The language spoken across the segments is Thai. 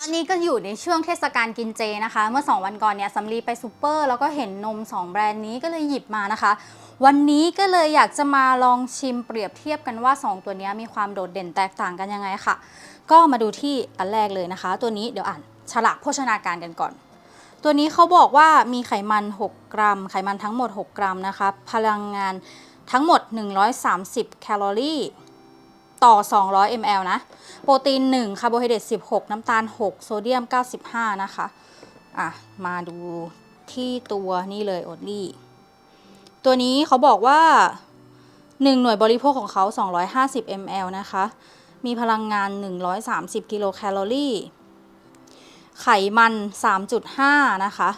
ตอนนี้ก็อยู่ในช่วงเทศกาลกินเจนะคะ เมื่อ 2 วันก่อนเนี่ยสำลีไปซูเปอร์ แล้วก็เห็นนม 2 แบรนด์นี้ก็เลยหยิบมานะคะ วันนี้ก็เลยอยากจะมาลองชิมเปรียบเทียบกันว่า 2 ตัวนี้มีความโดดเด่นแตกต่างกันยังไงค่ะ ก็มาดูที่อันแรกเลยนะคะ ตัวนี้เดี๋ยวอ่านฉลากโภชนาการกันก่อน ตัวนี้เขาบอกว่ามีไขมัน 6 กรัม ไขมันทั้งหมด 6 กรัมนะคะพลังงานทั้งหมด 130 แคลอรี่ ต่อ 200 ml นะ โปรตีน 1 คาร์โบไฮเดรต 16 น้ำตาล 6 โซเดียม 95 นะคะ อะ มาดูที่ตัวนี่เลยโอดลี่ ตัวนี้เขาบอกว่า 1 หน่วยบริโภคของเขา 250 ml นะคะ มีพลังงาน 130 กิโลแคลอรี่ ไขมัน 3.5 นะคะ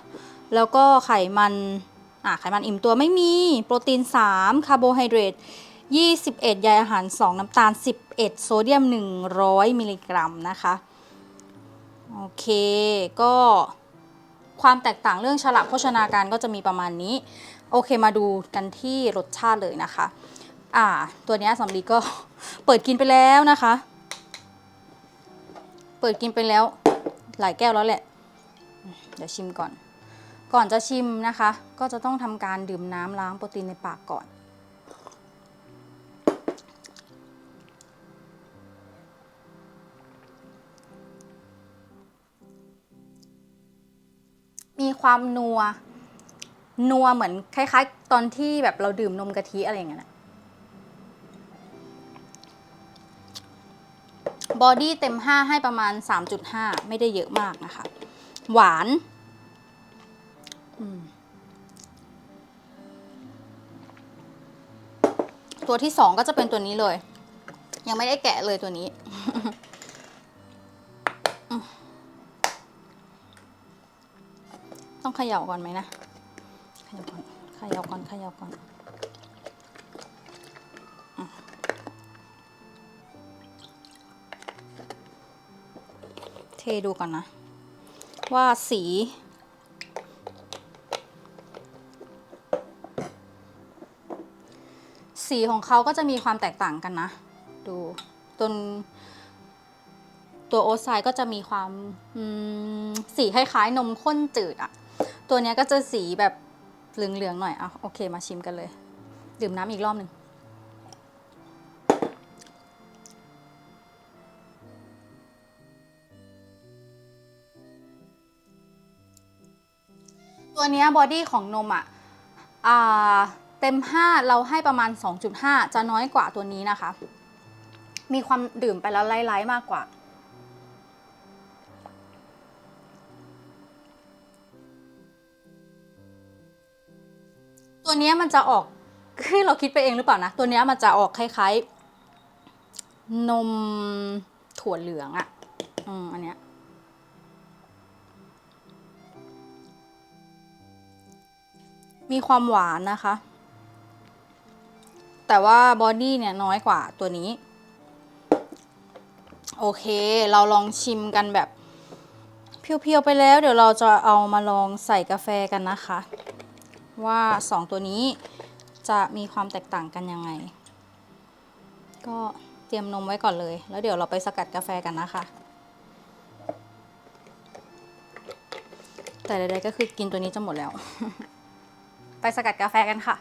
แล้วก็ไขมัน อะ ไขมันอิ่มตัวไม่มี โปรตีน 3 คาร์โบไฮเดรต 21 ใยอาหาร 2 น้ำตาล 11 โซเดียม 100 มิลลิกรัมนะคะ โอเค ก็ความแตกต่างเรื่องฉลากโภชนาการก็จะมีประมาณนี้ โอเคมาดูกันที่รสชาติเลยนะคะ อ่า ตัวเนี้ยสำลีก็เปิดกินไปแล้วนะคะ เปิดกินไปแล้วหลายแก้วแล้วแหละ เดี๋ยวชิมก่อน ก่อนจะชิมนะคะ ก็จะต้องทำการดื่มน้ำล้างโปรตีนในปากก่อน มีความนัว นัวเหมือนคล้าย ๆ ตอนที่แบบเราดื่มนมกะทิอะไรอย่างเงี้ยนะบอดี้เต็ม 5 ให้ประมาณ 3.5 ไม่ได้เยอะมากนะคะ หวานตัวที่2ก็จะเป็นตัวนี้เลย ยังไม่ได้แกะเลยตัวนี้ ต้องเขย่าก่อนไหมนะเขย่าก่อนเขย่าก่อนเขย่าก่อนเทดูก่อนนะ ว่าสี สีของเขาก็จะมีความแตกต่างกันนะ ดูตนตัวโอไซก็จะมีความอืมสีคล้ายๆนมข้นจืดอะ ตัวเนี้ยก็จะสีแบบเหลืองๆหน่อยอะโอเคมาชิมกันเลย ดื่มน้ำอีกรอบหนึ่งตัวเนี้ยบอดี้ของนมอะอ่าเต็ม 5 เราให้ประมาณ 2.5 จะน้อยกว่าตัวนี้นะคะ มีความดื่มไปแล้วไล่ๆมากกว่า ตัวนี้มันจะออกคือเราคิดไปเองหรือเปล่านะ ตัวนี้มันจะออกคล้ายๆ นมถั่วเหลืองอะ่ะอืมอันเนี้ยมีความหวานนะคะ แต่ว่าบอดี้เนี่ยน้อยกว่าตัวนี้ โอเค เราลองชิมกันแบบ เพียวๆไปแล้ว เดี๋ยวเราจะเอามาลองใส่กาแฟกันนะคะ ว่า 2 ตัวนี้จะมีความแตกต่างกันยังไง ก็เตรียมนมไว้ก่อนเลย แล้วเดี๋ยวเราไปสกัดกาแฟกันนะคะ แต่ใดๆก็คือกินตัวนี้จะหมดแล้ว ไปสกัดกาแฟกันค่ะ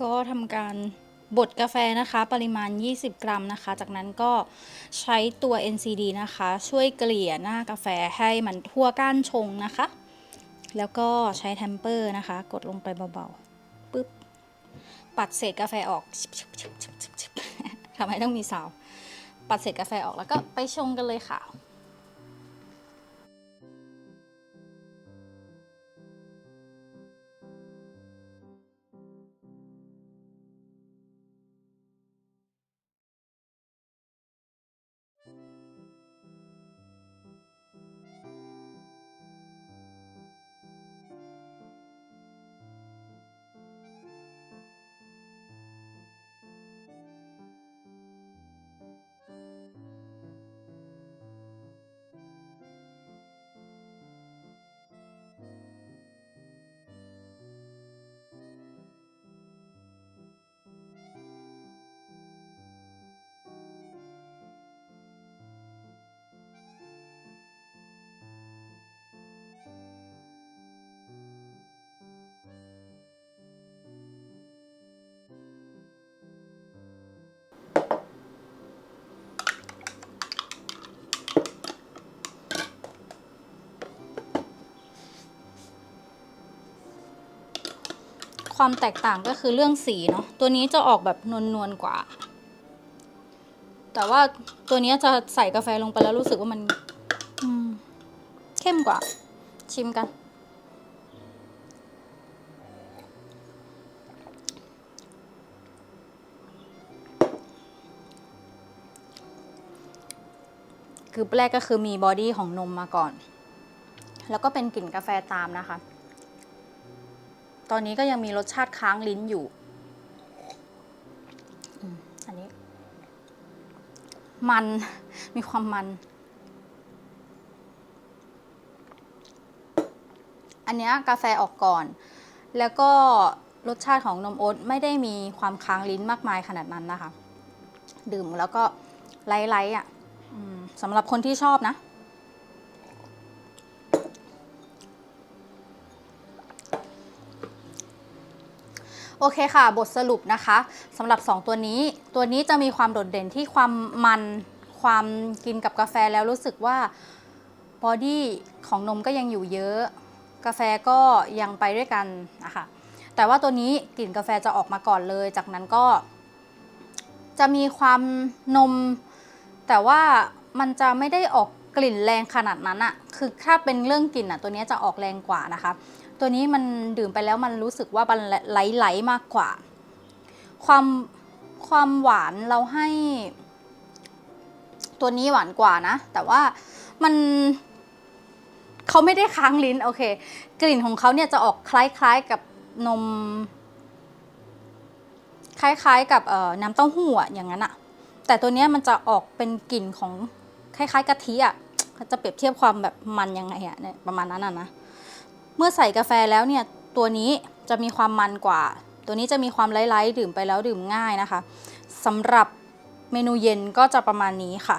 ก็ทำการบดกาแฟนะคะปริมาณ 20 กรัมนะคะ จากนั้นก็ใช้ตัว NCD นะคะ ช่วยเกลี่ยหน้ากาแฟให้มันทั่วก้านชงนะคะ แล้วก็ใช้แทมเปอร์นะคะ กดลงไปเบาๆปึ๊บปัดเศษกาแฟออกทำให้ต้องมีสาว ปัดเศษกาแฟออกแล้วก็ไปชงกันเลยค่ะ ความแตกต่างก็คือเรื่องสีเนาะตัวนี้จะออกแบบนวลๆกว่า แต่ว่าตัวนี้จะใส่กาแฟลงไปแล้วรู้สึกว่ามันอืมเข้มกว่า ชิมกัน คือแรกก็คือมีบอดี้ของนมมาก่อน แล้วก็เป็นกลิ่นกาแฟตามนะคะ ตอนนี้ก็ยังมีรสชาติค้างลิ้นอยู่อันนี้ มันมีความมัน อันนี้กาแฟออกก่อน แล้วก็รสชาติของนมโอ๊ตไม่ได้มีความค้างลิ้นมากมายขนาดนั้นนะคะ ดื่มแล้วก็ไลท์ๆอะสำหรับคนที่ชอบนะ โอเคค่ะ บทสรุปนะคะสำหรับ 2 ตัวนี้ ตัวนี้จะมีความโดดเด่นที่ความมันความกินกับกาแฟแล้วรู้สึกว่าบอดี้ของนมก็ยังอยู่เยอะ กาแฟก็ยังไปด้วยกันนะคะแต่ว่าตัวนี้กลิ่นกาแฟจะออกมาก่อนเลย จากนั้นก็ จะมีความนม แต่ว่ามันจะไม่ได้ออกกลิ่นแรงขนาดนั้นอะคือถ้าเป็นเรื่องกลิ่นอะตัวนี้จะออกแรงกว่านะคะ ตัวนี้มันดื่มไปแล้วมันรู้สึกว่ามันไหลๆมากกว่า ความความหวานเราให้ ตัวนี้หวานกว่านะ แต่ว่ามันเขาไม่ได้ค้างลิ้นโอเค กลิ่นของเขาเนี่ยจะออกคล้ายๆกับนม คล้ายๆ กับน้ำเต้าหู้อะอย่างนั้นอะแต่ตัวนี้มันจะออกเป็นกลิ่นของคล้ายๆกะทิอะจะเปรียบเทียบความแบบมันยังไงอะเนี่ยประมาณนั้นอะนะ เมื่อใส่กาแฟแล้วเนี่ยตัวนี้จะมีความมันกว่า ตัวนี้จะมีความไลท์ๆดื่มไปแล้วดื่มง่ายนะคะสำหรับเมนูเย็นก็จะประมาณนี้ค่ะ